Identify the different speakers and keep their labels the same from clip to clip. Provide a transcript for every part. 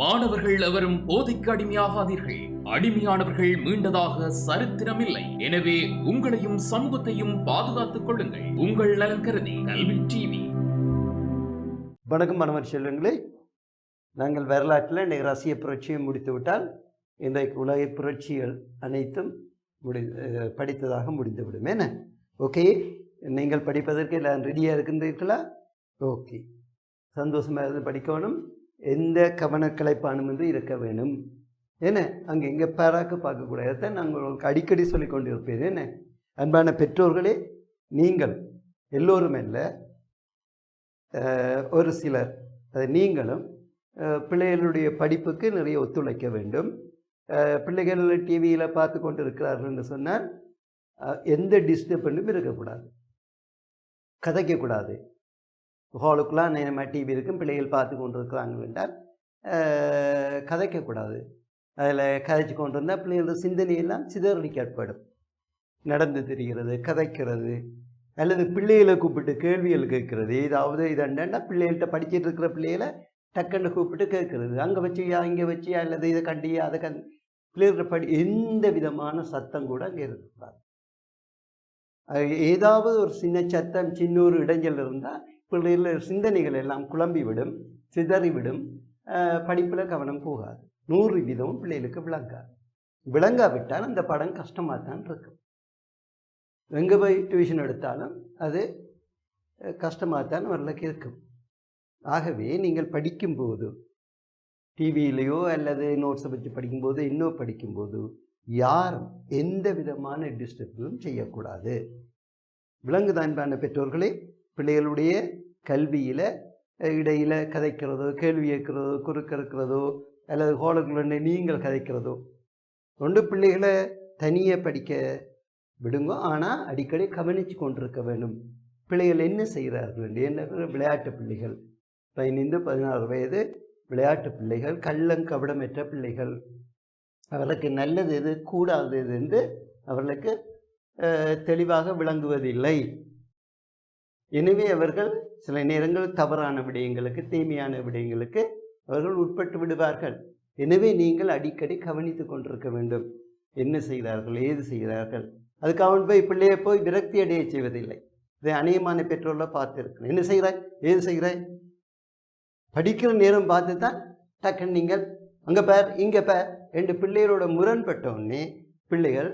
Speaker 1: மாணவர்கள் எவரும் போதைக்கு அடிமையாகாதீர்கள். அடிமையானவர்கள் மீண்டதாக சரித்திரமில்லை. எனவே உங்களையும் சமூகத்தையும் பாதுகாத்துக் கொள்ளுங்கள். உங்கள் நலன் கருதி கல்வி டிவி.
Speaker 2: வணக்கம் மாணவர் செல்வங்களே. நாங்கள் வரலாற்றில் இன்றைக்கு ரசிய புரட்சியை முடித்துவிட்டால் இன்றைக்கு உலக புரட்சிகள் அனைத்தும் முடி படித்ததாக முடிந்துவிடும் என்ன? ஓகே? நீங்கள் படிப்பதற்கு எல்லாம் ரெடியாக இருக்கின்றீர்களா? ஓகே. சந்தோஷமாக இருந்து படிக்கணும். எந்த கவனக்கலைப்பானும் என்று இருக்க வேணும் என்ன அங்கே இங்கே பாராக்கு பார்க்கக்கூடாது தான் நாங்கள் உங்களுக்கு அடிக்கடி சொல்லி கொண்டு இருப்பேன் என்ன அன்பான பெற்றோர்களே நீங்கள் எல்லோரும் அல்ல ஒரு சிலர் அது நீங்களும் பிள்ளைகளுடைய படிப்புக்கு நிறைய ஒத்துழைக்க வேண்டும். பிள்ளைகள் டிவியில் பார்த்து கொண்டு இருக்கிறார்கள்னு சொன்னால் எந்த டிஸ்டர்பன்ஸும் இருக்கக்கூடாது. கதைக்கக்கூடாது ஹாலுக்குலாம் நேரமாக டிவி இருக்கும். பிள்ளைகள் பார்த்து கொண்டு இருக்கிறாங்க என்றால் கதைக்கக்கூடாது. அதில் கதைச்சு கொண்டு இருந்தால் பிள்ளைகளோட சிந்தனையெல்லாம் சிதறடிக்கப்படும் நடந்து தெரிகிறது கதைக்கிறது அல்லது பிள்ளைகளை கூப்பிட்டு கேள்விகள் கேட்கறது. ஏதாவது இதண்டா பிள்ளைகள்கிட்ட படிச்சுட்டு இருக்கிற பிள்ளைகளை டக்குன்னு கூப்பிட்டு கேட்கறது. அங்கே வச்சியா இங்கே வச்சியா அல்லது இதை கண்டியா அதை கண் பிள்ளைகள படி எந்த விதமான சத்தம் கூட அங்கே இருக்கக்கூடாது அது ஏதாவது ஒரு சின்ன சத்தம் சின்ன ஒரு இடைஞ்சல் இருந்தால் பிள்ளைகள் சிந்தனைகள் எல்லாம் குழம்பி விடும் சிதறிவிடும் படிப்பில் கவனம் போகாது. நூறு வீதமும் பிள்ளைகளுக்கு விளங்காது. விளங்காவிட்டால் அந்த படம் கஷ்டமாக தான் இருக்கும். எங்கே போய் டியூஷன் எடுத்தாலும் அது கஷ்டமாக தான் அவர்களுக்கு இருக்கும் ஆகவே நீங்கள் படிக்கும்போது டிவியிலையோ அல்லது நோட்ஸை வச்சு படிக்கும்போது இன்னும் படிக்கும்போது யாரும் எந்த விதமான டிஸ்டர்பும் செய்யக்கூடாது. விலங்குதான்பான பெற்றோர்களே? பிள்ளைகளுடைய கல்வியில் இடையில் கதைக்கிறதோ கேள்வி கேட்கிறதோ குறுக்க இருக்கிறதோ அல்லது ஹோலுக்குள்ள நீங்கள் கதைக்கிறதோ ரெண்டு பிள்ளைகளை தனியாக படிக்க விடுங்க. ஆனால் அடிக்கடி கவனித்து கொண்டிருக்க வேண்டும். பிள்ளைகள் என்ன செய்கிறார்கள் என்ன விளையாட்டு பிள்ளைகள்? பதினைந்து பதினாறு வயது விளையாட்டு பிள்ளைகள் கள்ளங்கபடமற்ற பிள்ளைகள். அவர்களுக்கு நல்லது எது கூடாது எது என்று அவர்களுக்கு தெளிவாக விளங்குவதில்லை. எனவே அவர்கள் சில நேரங்கள் தவறான விடயங்களுக்கு தீமையான விடயங்களுக்கு அவர்கள் உட்பட்டு விடுவார்கள். எனவே நீங்கள் அடிக்கடி கவனித்து கொண்டிருக்க வேண்டும். என்ன செய்கிறார்கள் ஏது செய்கிறார்கள் அதுக்கு அவன் போய் பிள்ளையை போய் விரக்தி அடைய செய்வதில்லை. இதை அநேகமான பெற்றோரில் பார்த்துருக்கணும் என்ன செய்கிறாய்? ஏது செய்கிறாய்? படிக்கிற நேரம் பார்த்து தான் டக்குன்னு நீங்கள் அங்கே பார் இங்கே பார் ரெண்டு பிள்ளைகளோட முரண்பட்ட உடனே பிள்ளைகள்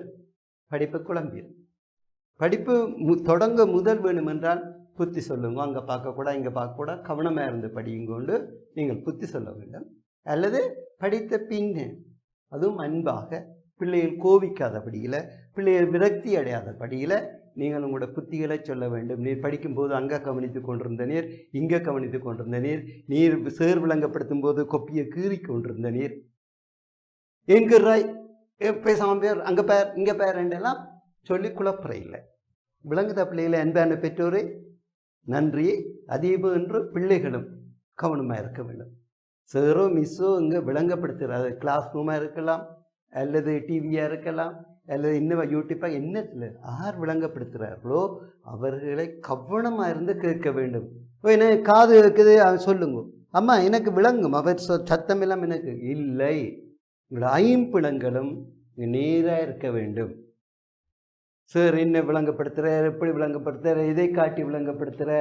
Speaker 2: படிப்பு குழம்பிடும் படிப்பு தொடங்க முதல் வேணுமென்றால் புத்தி சொல்லுங்க. அங்கே பார்க்கக்கூடாது இங்கே பார்க்கக்கூடாது கவனமாக இருந்து படியுங்கொண்டு நீங்கள் புத்தி சொல்ல வேண்டும். அல்லது படித்த பின்னே அதுவும் அன்பாக பிள்ளைகள் கோவிக்காதபடியில் பிள்ளைகள் விரக்தி அடையாத படியில் நீங்கள் உங்களோட புத்திகளை சொல்ல வேண்டும். நீர் படிக்கும்போது அங்கே கவனித்து கொண்டிருந்த நீர் இங்கே கவனித்து கொண்டிருந்த நீர் நீர் சேர் விளங்கப்படுத்தும் போது கொப்பியை கீறி கொண்டிருந்த நீர். என்கிறாய் பேசாம பேர் அங்கே பேர் இங்கே பேர் என்றெல்லாம் சொல்லி குழப்பற இல்லை. விளங்குத பிள்ளைகளை அன்பான பெற்றோரே நன்றி அதீபு என்று பிள்ளைகளும் கவனமாக இருக்க வேண்டும். சேரோ மிஸ்ஸோ இங்கே விளங்கப்படுத்துகிறார். கிளாஸ் ரூமாக இருக்கலாம் அல்லது டிவியாக இருக்கலாம் அல்லது இன்னும் யூடியூப்பாக என்னத்தில் யார் விளங்கப்படுத்துகிறார்களோ அவர்களை கவனமாக இருந்து கேட்க வேண்டும். ஓ, என்ன காது இருக்குது? சொல்லுங்க. அம்மா எனக்கு விளங்கும். அவர் சத்தம் எல்லாம் எனக்கு இல்லை. உங்களோட ஐம்பிளங்களும் நேராக இருக்க வேண்டும். சார் என்ன விளங்கப்படுத்துகிற எப்படி விளங்கப்படுத்துகிற இதை காட்டி விளங்கப்படுத்துகிற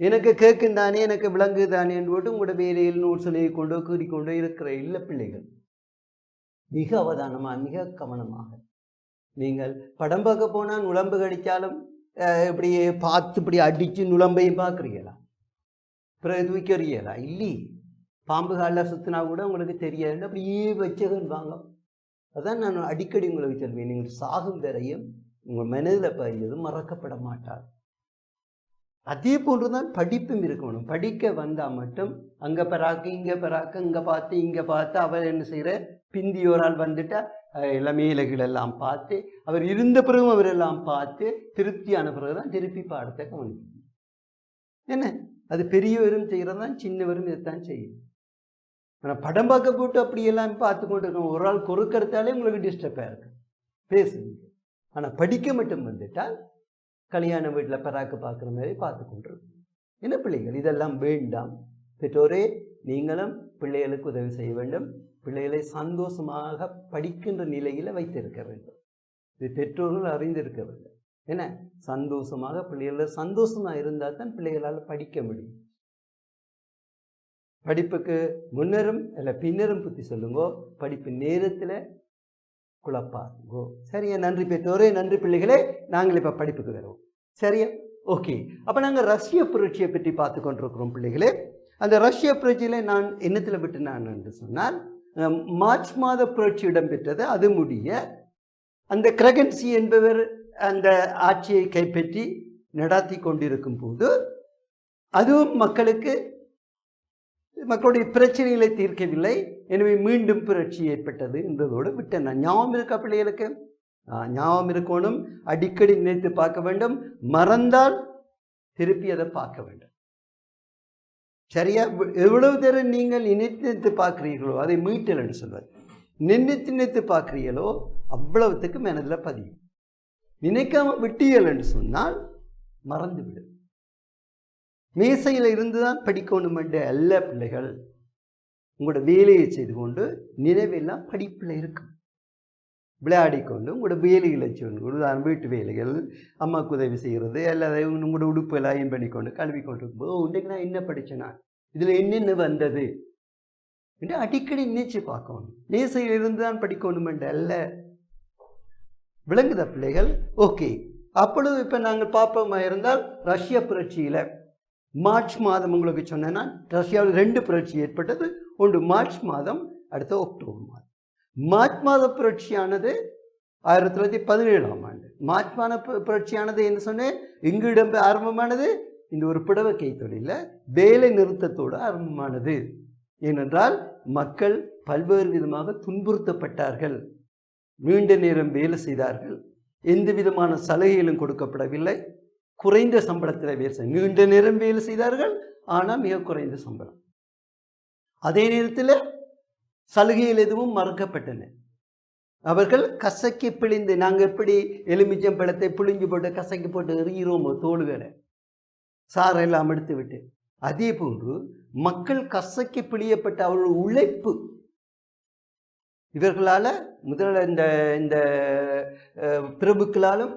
Speaker 2: எனக்கு கேட்கும் தானே எனக்கு விளங்கு தானே என்று போட்டு உங்களோட வேலையில் நூல் சொல்லியை கொண்டோ கூறிக்கொண்டோ இருக்கிற இல்லை பிள்ளைகள். மிக அவதானமாக மிக கவனமாக. நீங்கள் படம் பார்க்க போனால் நுழம்பு கடித்தாலும் இப்படி இப்படியே பார்த்து இப்படி அடித்து நுழம்பையும் பார்க்குறீங்களா பிறகு தூக்கறியலா இல்லை பாம்பு காலில் சுற்றினா கூட உங்களுக்கு தெரியாது அப்படியே வச்சகன் வாங்க. அதான் நான் அடிக்கடி உங்களுக்கு சொல்வேன் நீங்கள் சாகும் வரையும் உங்கள் மனதில் பதிந்தது மறக்கப்பட மாட்டார். அதே போன்று தான் படிப்பும் இருக்கணும். படிக்க வந்தால் மட்டும் அங்கே பராக்கு இங்கே பராக்கு இங்கே பார்த்து இங்கே பார்த்து அவர் என்ன செய்கிற பிந்தியோரால் வந்துட்டா எல்லாமே இலைகள் எல்லாம் பார்த்து அவர் இருந்த பிறகும் அவர் எல்லாம் பார்த்து திருப்தியான பிறகு தான் திருப்பி பாடத்தை கவனிக்கணும். என்ன? அது பெரியவரும் செய்கிறது தான் சின்னவரும் இதைத்தான் செய்யும். ஆனால் படம் பார்க்க போட்டு அப்படியெல்லாம் பார்த்து கொண்டு இருக்கோம் ஒரு ஆள் குறுக்கறுத்தாலே உங்களுக்கு டிஸ்டர்பாக இருக்கும். பேசுங்க. ஆனால் படிக்க மட்டும் வந்துட்டால் கல்யாண வீட்டில் பராக்கு பார்க்குற மாதிரி பார்த்து கொண்டிருக்கும். என்ன பிள்ளைகள்? இதெல்லாம் வேண்டாம். பெற்றோரே நீங்களும் பிள்ளைகளுக்கு உதவி செய்ய வேண்டும். பிள்ளைகளை சந்தோஷமாக படிக்கின்ற நிலையில் வைத்திருக்க வேண்டும். இது பெற்றோர்கள் அறிந்திருக்க வேண்டும். என்ன? சந்தோஷமாக பிள்ளைகளில் சந்தோஷமாக இருந்தால் தான் பிள்ளைகளால் படிக்க முடியும். படிப்புக்கு முன்னரும் இல்லை பின்னரும் புத்தி சொல்லுங்கோ படிப்பு நேரத்தில் குழப்பாருங்கோ சரியா? நன்றி பெற்றோரே நன்றி பிள்ளைகளே நாங்கள் இப்போ படிப்புக்கு வருவோம். சரியா? ஓகே. அப்போ நாங்கள் ரஷ்ய புரட்சியை பற்றி பார்த்து கொண்டிருக்கிறோம் பிள்ளைகளே. அந்த ரஷ்ய புரட்சியில் நான் என்னத்தில் விட்டு நான் என்று சொன்னால் மார்ச் மாத புரட்சி இடம்பெற்றது அது முடிய அந்த கிரகன்சி என்பவர் அந்த ஆட்சியை கைப்பற்றி நடாத்தி கொண்டிருக்கும் போது அதுவும் மக்களுக்கு மக்களுடைய பிரச்சனைகளை தீர்க்கவில்லை. எனவே மீண்டும் புரட்சி ஏற்பட்டது என்பதோடு விட்டேன். ஞாபகம் இருக்கா பிள்ளைகளுக்கு? ஞாபகம் இருக்கணும். அடிக்கடி நினைத்து பார்க்க வேண்டும். மறந்தால் திருப்பி அதை பார்க்க வேண்டும். சரியா? எவ்வளவு தூரம் நீங்கள் நினைத்து நினைத்து பார்க்குறீர்களோ அதை மீட்டல்னு சொல்வது நினைத்து நினைத்து பார்க்குறீங்களோ அவ்வளவுத்துக்கு மனதில் பதியும். நினைக்காம விட்டீர்கள்னு சொன்னால் மறந்து விடும் மேசையில் இருந்து தான் படிக்கணும் என்ற அல்ல பிள்ளைகள். உங்களோட வேலையை செய்து கொண்டு நினைவெல்லாம் படிப்பில் இருக்கும். விளையாடிக்கொண்டு உங்களோட வேலைகளை செய்யணும் உதாரணம் வீட்டு வேலைகள் அம்மாவுக்கு உதவி செய்கிறது அல்லது உங்களோட உடுப்பு எல்லாம் அயன் பண்ணிக்கொண்டு கழுவி கொண்டு இருக்கும்போது இன்றைக்கு நான் என்ன படித்தேனா இதில் என்னென்ன வந்தது? என்று அடிக்கடி நினைச்சு பார்க்கணும். நேசையில் இருந்து தான் படிக்கணும் என்ற அல்ல. விளங்குத பிள்ளைகள்? ஓகே. அப்பொழுது இப்போ நாங்கள் பார்ப்போமா இருந்தால் ரஷ்ய புரட்சியில் மார்ச் மாதம் உங்களுக்கு சொன்னேன்னா ரஷ்யாவில் ரெண்டு புரட்சி ஏற்பட்டது. ஒன்று மார்ச் மாதம் அடுத்த அக்டோபர் மாதம். மார்ச் மாத புரட்சியானது ஆயிரத்தி தொள்ளாயிரத்தி பதினேழாம் ஆண்டு. மார்ச் மாத புரட்சியானது என்ன சொன்னேன் இங்கு இடம் ஆரம்பமானது இந்த ஒரு புடவை கை வேலை நிறுத்தத்தோடு ஆரம்பமானது. ஏனென்றால் மக்கள் பல்வேறு விதமாக துன்புறுத்தப்பட்டார்கள். நீண்ட நேரம் வேலை செய்தார்கள். எந்த விதமான சலுகைகளும் கொடுக்கப்படவில்லை. குறைந்த சம்பளத்தில் வேலை செய்ய நீண்ட நேரம் வேலை செய்தார்கள் ஆனால் மிக குறைந்த சம்பளம். அதே நேரத்தில் சலுகைகள் எதுவும் மறுக்கப்பட்டன. அவர்கள் கசக்கி பிழிந்து நாங்கள் எப்படி எலுமிச்சம் பழத்தை பிழிஞ்சு போட்டு கசக்கி போட்டு எறிகிறோமோ தோடுகளை சாரெல்லாம் எடுத்து விட்டு அதே போன்று மக்கள் கசக்கி பிழியப்பட்ட அவர்கள் உழைப்பு. இவர்களால் முதல்ல இந்த இந்த பிரபுக்களாலும்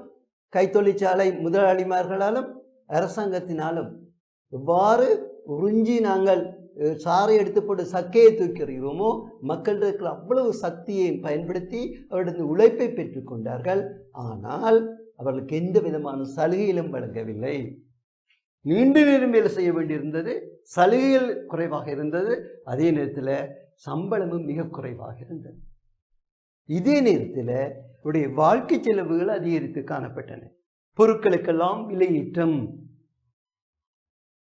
Speaker 2: கைத்தொழிற்சாலை முதலாளிமார்களாலும் அரசாங்கத்தினாலும் எவ்வாறு உறிஞ்சி நாங்கள் சாரை சாறை எடுத்து போட்டு சக்கையை தூக்கி மக்கள் இருக்கிற அவ்வளவு சக்தியை பயன்படுத்தி அவருடைய உழைப்பை பெற்றுக்கொண்டார்கள் ஆனால் அவர்களுக்கு எந்த விதமான சலுகையிலும் வழங்கவில்லை. நீண்ட நேரம் வேலை செய்ய வேண்டியிருந்தது சலுகைகள் குறைவாக இருந்தது அதே நேரத்தில் சம்பளமும் மிக குறைவாக இருந்தது. இதே நேரத்தில் உடைய வாழ்க்கை செலவுகள் அதிகரித்து காணப்பட்டன. பொருட்களுக்கெல்லாம் விலையேற்றம்.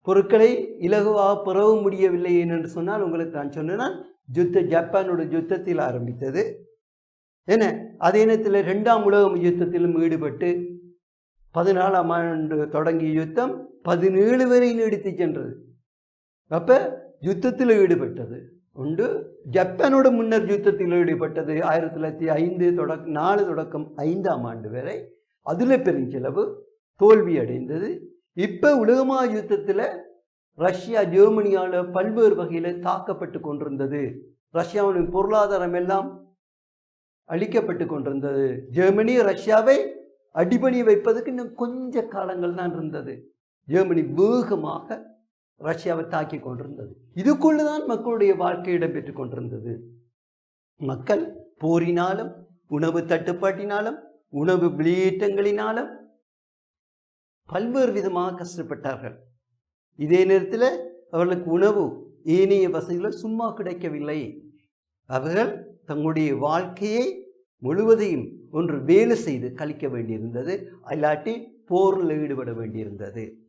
Speaker 2: பொருட்களை இலகுவாக பெறவும் முடியவில்லை என்று சொன்னால் உங்களுக்கு நான் சொன்னேன்னா யுத்த ஜப்பானோட யுத்தத்தில் ஆரம்பித்தது. என்ன அதே நேரத்தில் ரெண்டாம் உலக யுத்தத்திலும் ஈடுபட்டு பதினாலாம் ஆண்டு தொடங்கிய யுத்தம் பதினேழு வரை நீடித்து சென்றது. அப்போ யுத்தத்தில் ஈடுபட்டது. உண்டு. ஜப்பானோட முன்னர் யுத்தத்தில் ஈடுபட்டது ஆயிரத்தி தொள்ளாயிரத்தி ஐந்து தொடக்க நாலு தொடக்கம் ஐந்தாம் ஆண்டு வரை. அதில் பெருஞ்செலவு தோல்வி அடைந்தது. இப்போ உலகமா யுத்தத்தில் ரஷ்யா ஜெர்மனியால் பல்வேறு வகையில் தாக்கப்பட்டு கொண்டிருந்தது. ரஷ்யாவின் பொருளாதாரம் எல்லாம் அழிக்கப்பட்டு கொண்டிருந்தது. ஜெர்மனி ரஷ்யாவை அடிபணி வைப்பதற்கு இன்னும் கொஞ்ச காலங்கள் தான் இருந்தது. ஜெர்மனி வேகமாக ரஷ்யாவை தாக்கி கொண்டிருந்தது. இதுக்குள்ளே தான் மக்களுடைய வாழ்க்கை இடம்பெற்று கொண்டிருந்தது. மக்கள் போரினாலும் உணவு தட்டுப்பாட்டினாலும் உணவு வெளியேற்றங்களினாலும் பல்வேறு விதமாக கஷ்டப்பட்டார்கள். இதே நேரத்தில் அவர்களுக்கு உணவு ஏனைய வசதிகள் சும்மா கிடைக்கவில்லை. அவர்கள் தங்களுடைய வாழ்க்கையை முழுவதையும் ஒன்று வேலை செய்து கழிக்க வேண்டியிருந்தது. இல்லாட்டி போரில் ஈடுபட வேண்டியிருந்தது.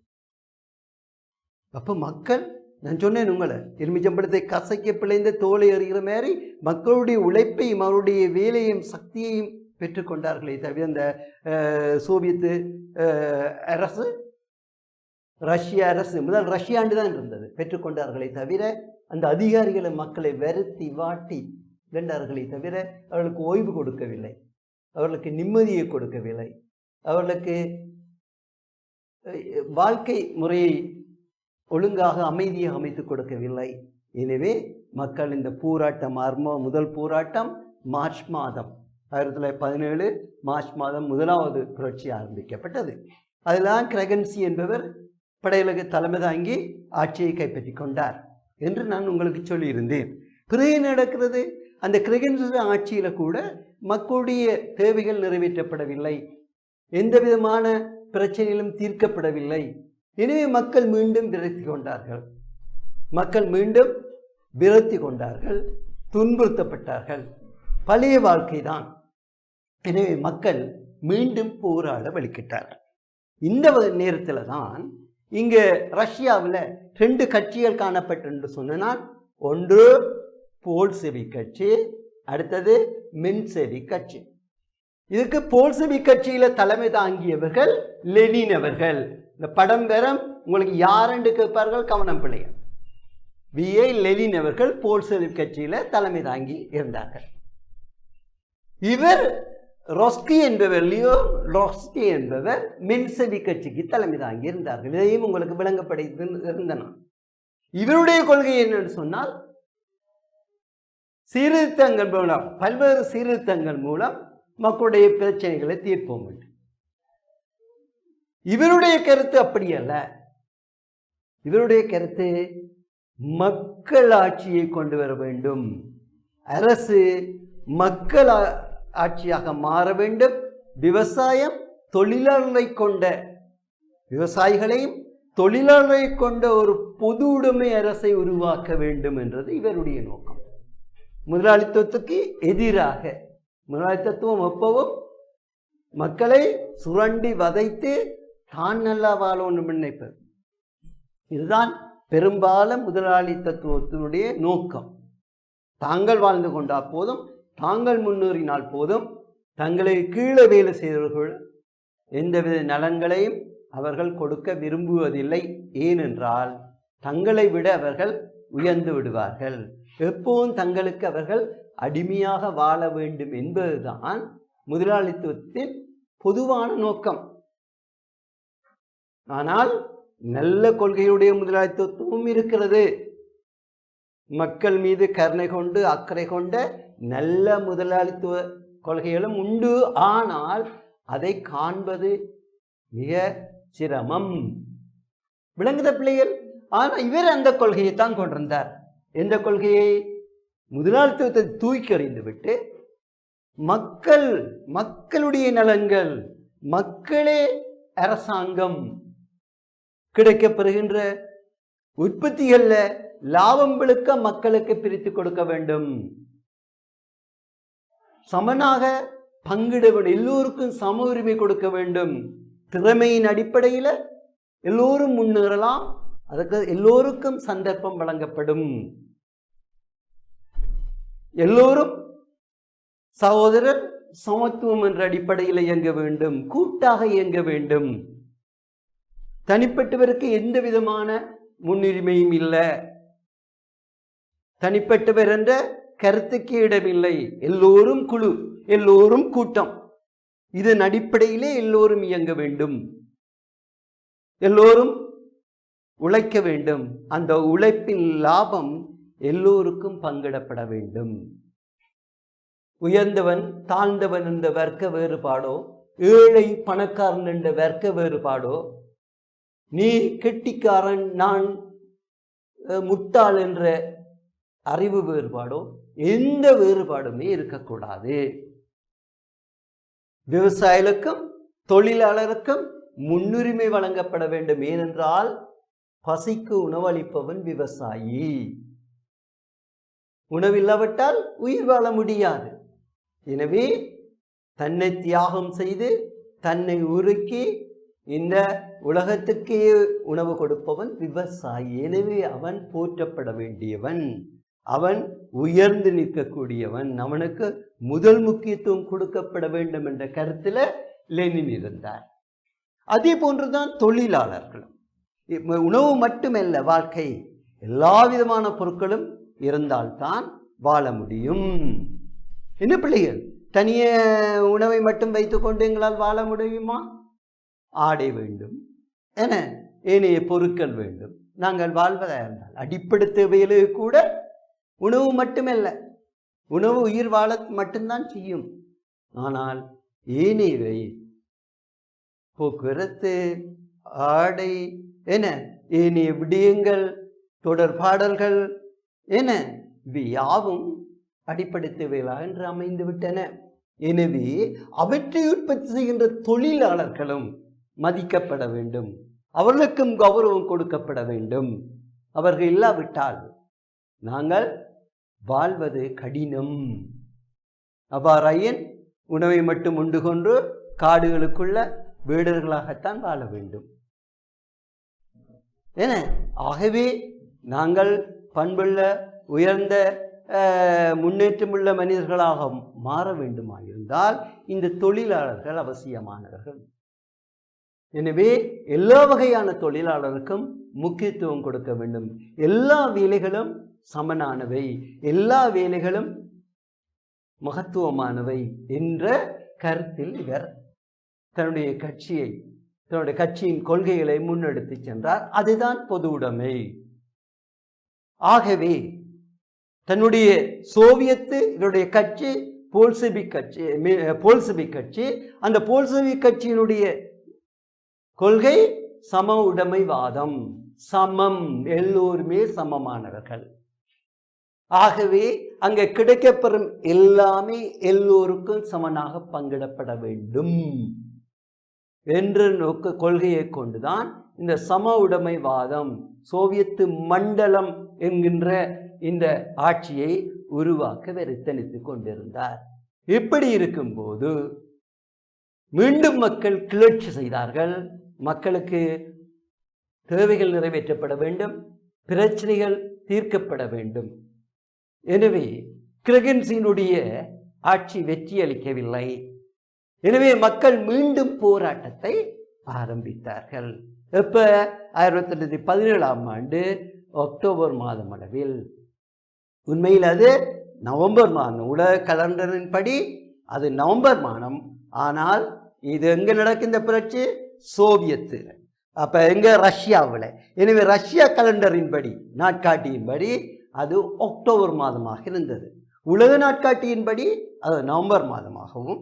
Speaker 2: அப்போ மக்கள் நான் சொன்னேன் உங்களை எலுமிச்சம்பழத்தை கசைக்க பிழைந்த தோலை அறிகிற மாதிரி மக்களுடைய உழைப்பையும் அவருடைய வேலையும் சக்தியையும் பெற்றுக்கொண்டார்களே தவிர அந்த சோவியத்து அரசு ரஷ்ய அரசு முதல் ரஷ்யாண்டு தான் இருந்தது பெற்றுக்கொண்டார்களே தவிர அந்த அதிகாரிகளை மக்களை வருத்தி வாட்டி வென்றார்களே தவிர அவர்களுக்கு ஓய்வு கொடுக்கவில்லை அவர்களுக்கு நிம்மதியை கொடுக்கவில்லை அவர்களுக்கு வாழ்க்கை முறையை ஒழுங்காக அமைதியை அமைத்து கொடுக்கவில்லை. எனவே மக்கள் இந்த போராட்டம் ஆரம்ப முதல் போராட்டம் மார்ச் மாதம். ஆயிரத்தி தொள்ளாயிரத்தி பதினேழு மார்ச் மாதம் முதலாவது புரட்சி ஆரம்பிக்கப்பட்டது. அதில்தான் கிரகன்சி என்பவர் படையலக தலைமை தாங்கி ஆட்சியை கைப்பற்றி கொண்டார் என்று நான் உங்களுக்கு சொல்லியிருந்தேன். பிறகு நடக்கிறது? அந்த கிரகன்சி ஆட்சியில் கூட மக்களுடைய தேவைகள் நிறைவேற்றப்படவில்லை. எந்த விதமான பிரச்சனைகளும் தீர்க்கப்படவில்லை. எனவே மக்கள் மீண்டும் விரக்தி கொண்டார்கள். மக்கள் மீண்டும் விரக்தி கொண்டார்கள் துன்புறுத்தப்பட்டார்கள். பழைய வாழ்க்கை தான். எனவே மக்கள் மீண்டும் போராட வலிக்கிட்டார்கள் இந்த நேரத்தில் தான் இங்கே ரஷ்யாவில் ரெண்டு கட்சிகள் காணப்பட்டு சொன்னால் ஒன்று போல்செவி கட்சி அடுத்தது மின்செவி கட்சி. இதுக்கு போல்செவி கட்சியில் தலைமை தாங்கியவர்கள் லெனின் அவர்கள். இந்த படம் பெறம் உங்களுக்கு யாருன்னு கேட்பார்கள்? கவனம் பிள்ளைகள் விஏ லெனின் அவர்கள் போல்செவி கட்சியில் தலைமை தாங்கி இருந்தார்கள். இவர் ரொஸ்கி என்பவர் லியோ ரொஸ்கி என்பவர் மின்செவி கட்சிக்கு தலைமை தாங்கி இருந்தார்கள். இதையும் உங்களுக்கு விளங்கப்படுத்தி இருந்தன. இவருடைய கொள்கை என்னன்னு சொன்னால் சீர்திருத்தங்கள் மூலம் பல்வேறு சீர்திருத்தங்கள் மூலம் மக்களுடைய பிரச்சனைகளை தீர்ப்போம் என்று. இவருடைய கருத்து அப்படி அல்ல. இவருடைய கருத்து மக்கள் ஆட்சியை கொண்டு வர வேண்டும். அரசு மக்கள் ஆ- ஆட்சியாக மாற வேண்டும். விவசாயம் தொழிலாளரை கொண்ட விவசாயிகளையும் தொழிலாளரை கொண்ட ஒரு பொது உடைமை அரசை உருவாக்க வேண்டும் என்றது இவருடைய நோக்கம். முதலாளித்துவத்துக்கு எதிராக முதலாளித்துவம் எப்பவும் மக்களை சுரண்டி வதைத்து தான் நல்லா வாழணும் நினைப்பது இதுதான் பெரும்பாலும் முதலாளி தத்துவத்தினுடைய நோக்கம். தாங்கள் வாழ்ந்து கொண்டால் போதும் தாங்கள் முன்னேறினால் போதும் தங்களை கீழே வேலை செய்தவர்கள் எந்தவித நலன்களையும் அவர்கள் கொடுக்க விரும்புவதில்லை. ஏனென்றால் தங்களை விட அவர்கள் உயர்ந்து விடுவார்கள். எப்போவும் தங்களுக்கு அவர்கள் அடிமையாக வாழ வேண்டும் என்பதுதான் முதலாளித்துவத்தின் பொதுவான நோக்கம். ஆனால் நல்ல கொள்கையுடைய முதலாளித்துவமும் இருக்கிறது. மக்கள் மீது கருணை கொண்டு அக்கறை கொண்ட நல்ல முதலாளித்துவ கொள்கைகளும் உண்டு. ஆனால் அதை காண்பது மிக சிரமம். விளங்குத பிள்ளைகள் ஆனால் இவர் அந்த கொள்கையை தான் கொண்டிருந்தார். எந்த கொள்கையை? முதலாளித்துவத்தை தூக்கி எறிந்து விட்டு மக்கள் மக்களுடைய நலன்கள் மக்களே அரசாங்கம் கிடைக்கப்பெறுகின்ற உற்பத்திகளில் லாபம் விழுக்க மக்களுக்கு பிரித்து கொடுக்க வேண்டும். சமனாக பங்கிட வேண்டும். எல்லோருக்கும் சம உரிமை கொடுக்க வேண்டும். திறமையின் அடிப்படையில் எல்லோரும் முன்னேறலாம். அதுக்கு எல்லோருக்கும் சந்தர்ப்பம் வழங்கப்படும். எல்லோரும் சகோதரர் சமத்துவம் என்ற அடிப்படையில் இயங்க வேண்டும். கூட்டாக இயங்க வேண்டும். தனிப்பட்டவருக்கு எந்த விதமான முன்னுரிமையும் இல்லை. தனிப்பட்டவர் என்ற கருத்துக்கு இடமில்லை. எல்லோரும் குழு எல்லோரும் கூட்டம். இதன் அடிப்படையிலே எல்லோரும் இயங்க வேண்டும். எல்லோரும் உழைக்க வேண்டும். அந்த உழைப்பின் லாபம் எல்லோருக்கும் பங்கிடப்பட வேண்டும். உயர்ந்தவன் தாழ்ந்தவன் என்ற வர்க்க வேறுபாடோ ஏழை பணக்காரன் என்ற வர்க்க வேறுபாடோ நீ கெட்டிக்காரன் நான் முட்டாள் என்ற அறிவு வேறுபாடோ எந்த வேறுபாடுமே இருக்கக்கூடாது. விவசாயிகளுக்கும் தொழிலாளருக்கும் முன்னுரிமை வழங்கப்பட வேண்டும். ஏனென்றால் பசிக்கு உணவளிப்பவன் விவசாயி. உணவில்லாவிட்டால் உயிர் வாழ முடியாது. எனவே தன்னை தியாகம் செய்து தன்னை உருக்கி இந்த உலகத்துக்கே உணவு கொடுப்பவன் விவசாயி. எனவே அவன் போற்றப்பட வேண்டியவன். அவன் உயர்ந்து நிற்கக்கூடியவன். அவனுக்கு முதல் முக்கியத்துவம் கொடுக்கப்பட வேண்டும் என்ற கருத்தில் லெனின் இருந்தார். அதே போன்றுதான் தொழிலாளர்களும். உணவு மட்டுமல்ல வாழ்க்கை. எல்லா விதமான பொருட்களும் இருந்தால்தான் வாழ முடியும். என்ன பிள்ளைகள்? தனிய உணவை மட்டும் வைத்துக்கொண்டு எங்களால் வாழ முடியுமா? ஆடை வேண்டும் என ஏனைய பொருட்கள் வேண்டும். நாங்கள் வாழ்வதாக இருந்தால் அடிப்படை தேவையிலே கூட உணவு மட்டுமல்ல உணவு உயிர் வாழ மட்டும்தான் செய்யும். ஆனால் ஏனையவை போக்குவரத்து ஆடை என ஏனைய விடயங்கள் தொடர்பாடல்கள் என இவை யாவும் அடிப்படை தேவைகளாக என்று அமைந்து விட்டன எனவே அவற்றை உற்பத்தி செய்கின்ற தொழிலாளர்களும் மதிக்கப்பட வேண்டும். அவர்களுக்கும் கௌரவம் கொடுக்கப்பட வேண்டும். அவர்கள் இல்லாவிட்டால் நாங்கள் வாழ்வது கடினம். அவ்வாறையன் உணவை மட்டும் உண்டு கொண்டு காடுகளுக்குள்ள வேடர்களாகத்தான் வாழ வேண்டும். என ஆகவே நாங்கள் பண்புள்ள உயர்ந்த அஹ், முன்னேற்றமுள்ள மனிதர்களாக மாற வேண்டுமாயிருந்தால் இந்த தொழிலாளர்கள் அவசியமானவர்கள். எனவே எல்லா வகையான தொழிலாளருக்கும் முக்கியத்துவம் கொடுக்க வேண்டும். எல்லா வேலைகளும் சமனானவை. எல்லா வேலைகளும் மகத்துவமானவை என்ற கருத்தில் இவர் தன்னுடைய கட்சியை தன்னுடைய கட்சியின் கொள்கைகளை முன்னெடுத்து சென்றார். அதுதான் பொது உடைமை. ஆகவே தன்னுடைய சோவியத்து இவருடைய கட்சி போல்செபிக் கட்சி மி- போல்செபிக் கட்சி அந்த போல்செபிக் கட்சியினுடைய கொள்கை சம உடைமைவாதம் சமம். எல்லோருமே சமமானவர்கள். ஆகவே அங்கே கிடைக்கப்பெறும் எல்லாமே எல்லோருக்கும் சமனாக பங்கிடப்பட வேண்டும். என்ற நோக்க கொள்கையை கொண்டுதான் இந்த சம உடைமைவாதம் சோவியத்து மண்டலம் என்கின்ற இந்த ஆட்சியை உருவாக்க வெறித்தனித்துக் கொண்டிருந்தார். இப்படி இருக்கும்போது மீண்டும் மக்கள் கிளர்ச்சி செய்தார்கள். மக்களுக்கு தேவைகள் நிறைவேற்றப்பட வேண்டும் பிரச்சனைகள் தீர்க்கப்பட வேண்டும். எனவே கிரகன்சினுடைய ஆட்சி வெற்றி அளிக்கவில்லை. எனவே மக்கள் மீண்டும் போராட்டத்தை ஆரம்பித்தார்கள். எப்ப? ஆயிரத்தி தொள்ளாயிரத்தி பதினேழாம் ஆண்டு அக்டோபர் மாதம் அளவில். உண்மையில் அது நவம்பர் மாதம். உலக கலண்டரின் படி அது நவம்பர் மாதம். ஆனால் இது எங்கே நடக்கும் இந்த புரட்சி? சோவியத்து. அப்ப எங்க? ரஷ்யாவில். எனவே ரஷ்யா கலண்டரின்படி நாட்காட்டியின்படி அது அக்டோபர் மாதமாக இருந்தது. உலக நாட்காட்டியின்படி அது நவம்பர் மாதமாகவும்.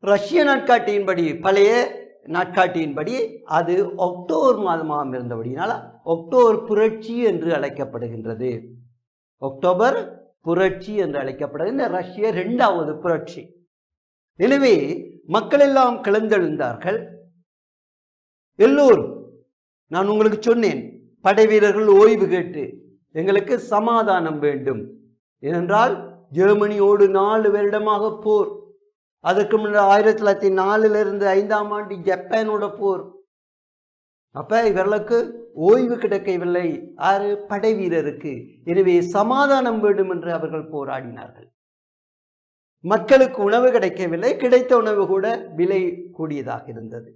Speaker 2: ரஷ்ய நாட்காட்டியின்படி பழைய நாட்காட்டியின்படி அது அக்டோபர் மாதமாக இருந்தபடினால அக்டோபர் புரட்சி என்று அழைக்கப்படுகின்றது. அக்டோபர் புரட்சி என்று அழைக்கப்படுகிறது இந்த ரஷ்ய ரெண்டாவது புரட்சி. எனவே மக்கள் எல்லாம் கிளந்தெழுந்தார்கள் எல்லோரும் நான் உங்களுக்கு சொன்னேன் படை வீரர்கள் ஓய்வு கேட்டு எங்களுக்கு சமாதானம் வேண்டும். ஏனென்றால் ஜெர்மனியோடு நாலு வருடமாக போர். அதற்கு முன்னர் ஆயிரத்தி தொள்ளாயிரத்தி நாலுலருந்து ஐந்தாம் ஆண்டு ஜப்பானோட போர். அப்ப இவர்களுக்கு ஓய்வு கிடைக்கவில்லை. ஆறு படை வீரருக்கு. எனவே சமாதானம் வேண்டும் என்று அவர்கள் போராடினார்கள். மக்களுக்கு உணவு கிடைக்கவில்லை கிடைத்த உணவு கூட விலை கூடியதாக இருந்தது.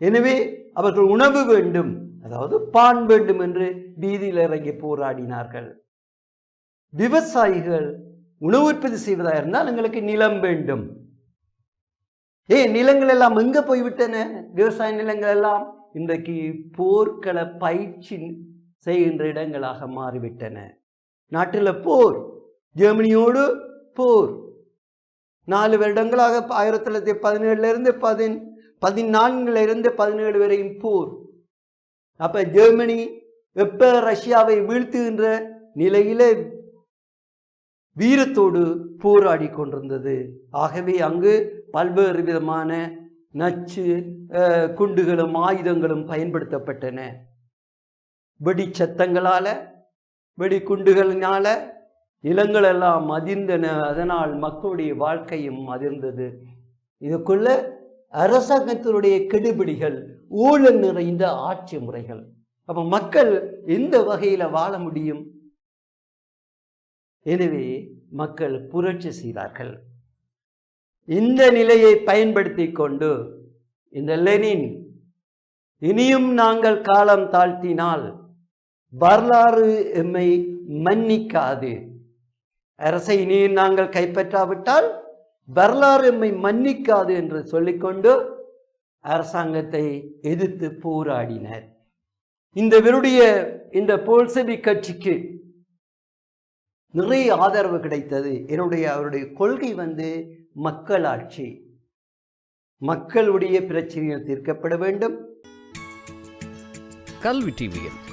Speaker 2: எனவே அவர்கள் உணவு வேண்டும் அதாவது பான் வேண்டும் என்று வீதியில் இறங்கி போராடினார்கள். விவசாயிகள் உணவு உற்பத்தி செய்வதாக இருந்தால் எங்களுக்கு நிலம் வேண்டும். ஏ நிலங்கள் எல்லாம் எங்க போய்விட்டன? விவசாய நிலங்கள் எல்லாம் இன்றைக்கு போர்க்கள பயிற்சி செய்கின்ற இடங்களாக மாறிவிட்டன. நாட்டில் போர் ஜெர்மனியோடு போர் நாலு வருடங்களாக ஆயிரத்தி தொள்ளாயிரத்தி பதினேழுல இருந்து பதின் பதினான்குலேருந்து பதினேழு வரையும் போர். அப்போ ஜெர்மனி வெப்ப ரஷ்யாவை வீழ்த்துகின்ற நிலையில வீரத்தோடு போராடி கொண்டிருந்தது. ஆகவே அங்கு பல்வேறு விதமான நச்சு குண்டுகளும் ஆயுதங்களும் பயன்படுத்தப்பட்டன. வெடி சத்தங்களால வெடிகுண்டுகளினால நிலங்கள் எல்லாம் அதனால் மக்களுடைய வாழ்க்கையும் மதிர்ந்தது. இதுக்குள்ள அரசாங்கத்தினுடைய கெடுபிடிகள் ஊழல் நிறைந்த ஆட்சி முறைகள். அப்ப மக்கள் எந்த வகையில வாழ முடியும்? எனவே மக்கள் புரட்சி செய்தார்கள். இந்த நிலையை பயன்படுத்தி கொண்டு இந்த லெனின் இனியும் நாங்கள் காலம் தாழ்த்தினால் வரலாறு எம்மை மன்னிக்காது. அரசை இனியும் நாங்கள் கைப்பற்றாவிட்டால் வரலாறு எம்மை மன்னிக்காது என்று சொல்லிக்கொண்டு அரசாங்கத்தை எதிர்த்து போராடினர். இந்த இவருடைய இந்த போல்செபி கட்சிக்கு நிறைய ஆதரவு கிடைத்தது. என்னுடைய அவருடைய கொள்கை வந்து மக்களாட்சி. மக்களுடைய பிரச்சனைகள் தீர்க்கப்பட வேண்டும்.
Speaker 3: கல்வி டிவியில்